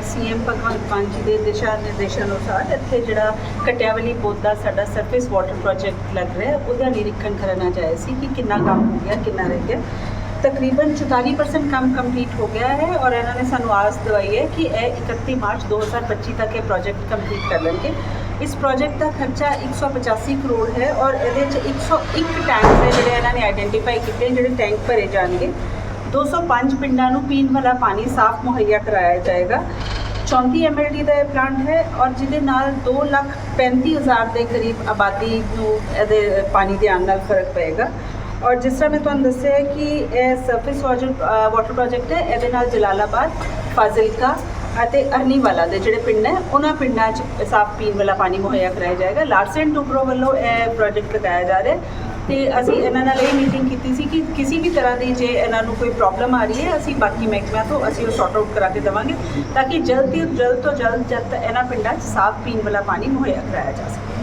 CM Bhagwant Mann ਜੀ ਦੇ ਦਿਸ਼ਾ ਨਿਰਦੇਸ਼ਾਂ ਅਨੁਸਾਰ ਇੱਥੇ ਜਿਹੜਾ ਕਟਿਆਵਲੀ ਬੋਦਾ ਸਾਡਾ ਸਰਫੇਸ ਵਾਟਰ ਪ੍ਰੋਜੈਕਟ ਲੱਗ ਰਿਹਾ ਉਹਦਾ ਨਿਰੀਖਣ ਕਰਨਾ ਆਇਆ ਸੀ ਕਿ ਕਿੰਨਾ ਕੰਮ ਹੋ ਗਿਆ, ਕਿੰਨਾ ਰਹਿ ਗਿਆ। ਤਕਰੀਬਨ 44% ਕੰਮ ਕੰਪਲੀਟ ਹੋ ਗਿਆ ਹੈ ਔਰ ਇਹਨਾਂ ਨੇ ਸਾਨੂੰ ਆਸ ਦਵਾਈ ਹੈ ਕਿ ਇਹ 31 ਮਾਰਚ 2025 ਤੱਕ ਇਹ ਪ੍ਰੋਜੈਕਟ ਕੰਪਲੀਟ ਕਰ ਲੈਣਗੇ। ਇਸ ਪ੍ਰੋਜੈਕਟ ਦਾ ਖਰਚਾ 185 ਕਰੋੜ ਹੈ ਔਰ ਇਹਦੇ ਚ 101 ਟੈਂਕ ਹੈ ਜਿਹੜੇ ਇਹਨਾਂ ਨੇ ਆਈਡੈਂਟੀਫਾਈ ਕੀਤੇ, ਜਿਹੜੇ ਟੈਂਕ ਭਰੇ ਜਾਣਗੇ। 205 ਪਿੰਡਾਂ ਨੂੰ ਪੀਣ ਵਾਲਾ ਪਾਣੀ ਸਾਫ਼ ਮੁਹੱਈਆ ਕਰਾਇਆ ਜਾਏਗਾ। 34 ਐਮਐਲਡੀ ਦਾ ਇਹ ਪਲਾਂਟ ਹੈ ਔਰ ਜਿਹਦੇ ਨਾਲ 2 ਲੱਖ 35 ਹਜ਼ਾਰ ਦੇ ਕਰੀਬ ਆਬਾਦੀ ਨੂੰ ਇਹਦੇ ਪਾਣੀ ਦੇ ਆਉਣ ਨਾਲ ਫ਼ਰਕ ਪਏਗਾ। ਔਰ ਜਿਸ ਤਰ੍ਹਾਂ ਮੈਂ ਤੁਹਾਨੂੰ ਦੱਸਿਆ ਹੈ ਕਿ ਇਹ ਸਰਫੇਸ ਵਾਟਰ ਵਾਟਰ ਪ੍ਰੋਜੈਕਟ ਹੈ, ਇਹਦੇ ਨਾਲ ਜਲਾਲਾਬਾਦ, ਫਾਜ਼ਿਲਕਾ ਅਤੇ ਅਰਨੀਵਾਲਾ ਦੇ ਜਿਹੜੇ ਪਿੰਡ ਨੇ, ਉਹਨਾਂ ਪਿੰਡਾਂ 'ਚ ਸਾਫ਼ ਪੀਣ ਵਾਲਾ ਪਾਣੀ ਮੁਹੱਈਆ ਕਰਾਇਆ ਜਾਏਗਾ। ਲਾਰਸਨ ਟੂਬਰੋ ਵੱਲੋਂ ਇਹ ਪ੍ਰੋਜੈਕਟ ਲਗਾਇਆ ਜਾ ਰਿਹਾ ਹੈ। ਤੇ ਅਸੀਂ ਇਹਨਾਂ ਨਾਲ ਇਹ ਮੀਟਿੰਗ ਕੀਤੀ ਸੀ ਕਿ ਕਿਸੇ ਵੀ ਤਰ੍ਹਾਂ ਦੀ ਜੇ ਇਹਨਾਂ ਨੂੰ ਕੋਈ ਪ੍ਰੋਬਲਮ ਆ ਰਹੀ ਹੈ, ਅਸੀਂ ਬਾਕੀ ਮਹਿਕਮਿਆਂ ਤੋਂ ਅਸੀਂ ਉਹ ਸੌਟ ਆਊਟ ਕਰਾ ਕੇ ਦੇਵਾਂਗੇ ਤਾਂ ਕਿ ਜਲਦ ਤੋਂ ਜਲਦ ਤੋਂ ਜਲਦ ਜਦ ਇਹਨਾਂ ਪਿੰਡਾਂ 'ਚ ਸਾਫ਼ ਪੀਣ ਵਾਲਾ ਪਾਣੀ ਮੁਹੱਈਆ ਕਰਾਇਆ ਜਾ ਸਕੇ।